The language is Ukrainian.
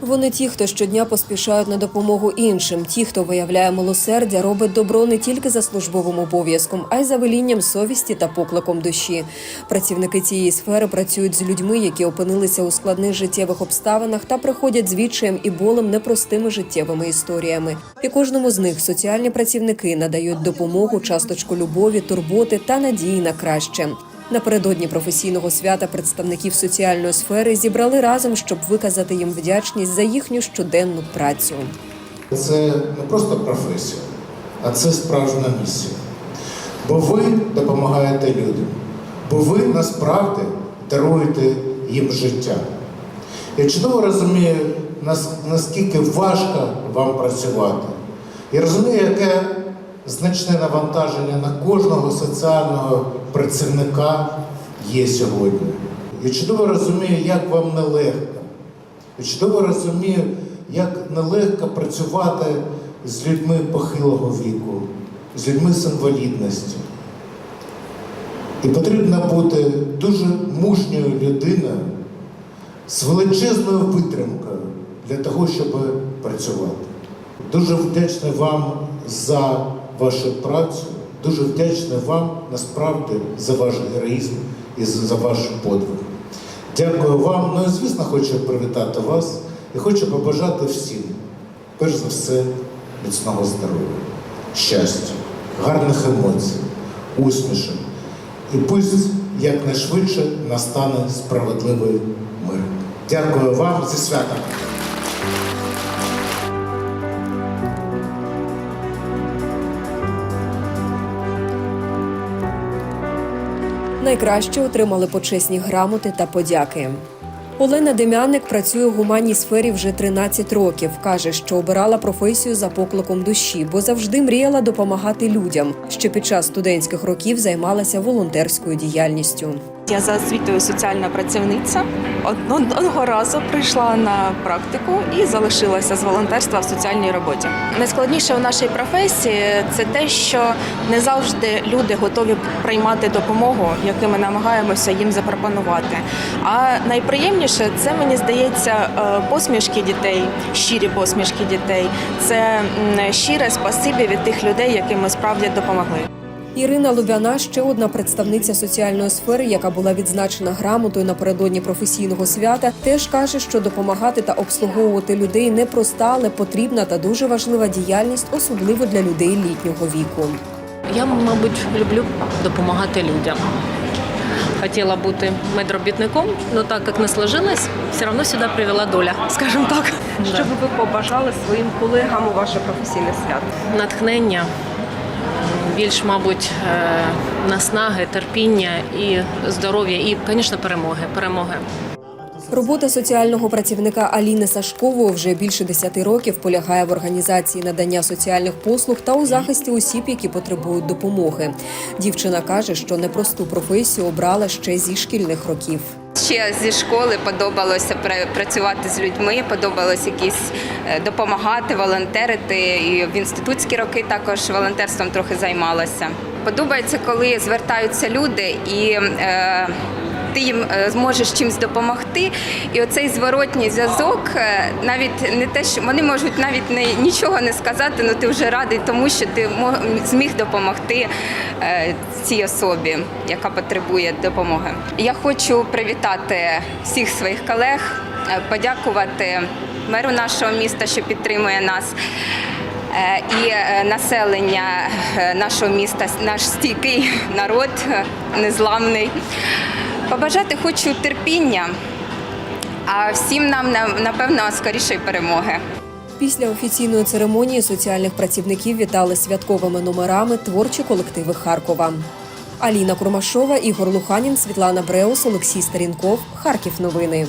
Вони ті, хто щодня поспішають на допомогу іншим. Ті, хто виявляє милосердя, робить добро не тільки за службовим обов'язком, а й за велінням совісті та покликом душі. Працівники цієї сфери працюють з людьми, які опинилися у складних життєвих обставинах та приходять з відчаєм і болем непростими життєвими історіями. І кожному з них соціальні працівники надають допомогу, часточку любові, турботи та надії на краще. Напередодні професійного свята представників соціальної сфери зібрали разом, щоб виказати їм вдячність за їхню щоденну працю. Це не просто професія, а це справжня місія. Бо ви допомагаєте людям, бо ви насправді даруєте їм життя. Я чудово розумію, нас- наскільки важко вам працювати. Я розумію, яке значне навантаження на кожного соціального працівника є сьогодні. Я чудово розумію, як вам нелегко. Я чудово розумію, як нелегко працювати з людьми похилого віку, з людьми з інвалідністю. І потрібно бути дуже мужньою людиною з величезною витримкою для того, щоб працювати. Дуже вдячний вам за вашу працю, дуже вдячний вам насправді за ваш героїзм і за ваш подвиг. Дякую вам. Ну і звісно, хочу привітати вас і хочу побажати всім, перш за все, міцного здоров'я, щастя, гарних емоцій, усмішок. І пусть якнайшвидше настане справедливий мир. Дякую вам зі святом! Найкраще отримали почесні грамоти та подяки. Олена Дем'яник працює в гуманній сфері вже 13 років. каже, що обирала професію за покликом душі, бо завжди мріяла допомагати людям. Ще під час студентських років займалася волонтерською діяльністю. Я за освітою соціальна працівниця. Одного разу прийшла на практику і залишилася з волонтерства в соціальній роботі. Найскладніше в нашій професії це те, що не завжди люди готові приймати допомогу, яку ми намагаємося їм запропонувати. А найприємніше це мені здається е, посмішки дітей, щирі посмішки дітей. Це щире спасибі від тих людей, яким ми справді допомогли. Ірина Лубяна ще одна представниця соціальної сфери, яка була відзначена грамотою напередодні професійного свята, теж каже, що допомагати та обслуговувати людей непроста, але потрібна та дуже важлива діяльність, особливо для людей літнього віку. Я, мабуть, люблю допомагати людям. Хотіла бути медробітником, але так як не сложилось, все одно сюди привела доля, скажімо так. Що би ви побажали своїм колегам у ваше професійне свято? Натхнення, більш, мабуть, е, наснаги, терпіння і здоров'я, і, звісно, перемоги. Перемоги. Робота соціального працівника Аліни Сашкової вже більше 10 років полягає в організації надання соціальних послуг та у захисті осіб, які потребують допомоги. Дівчина каже, що непросту професію обрала ще зі шкільних років. Ще зі школи подобалося пра- працювати з людьми, подобалось якісь е, допомагати, волонтерити. І в інститутські роки також волонтерством трохи займалася. Подобається, коли звертаються люди і. Ти їм е, зможеш чимось допомогти, і оцей зворотній зв'язок, е, навіть не те, що вони можуть навіть не нічого не сказати, але ти вже радий тому, що ти зміг допомогти е, цій особі, яка потребує допомоги. Я хочу привітати всіх своїх колег, подякувати меру нашого міста, що підтримує нас. І населення нашого міста, наш стійкий народ, незламний. Побажати хочу терпіння, а всім нам на- напевно скорішої перемоги. Після офіційної церемонії соціальних працівників вітали святковими номерами творчі колективи Харкова. Аліна Курмашова, Ігор Луханін, Світлана Бреус, Олексій Старінков. Харків. Новини.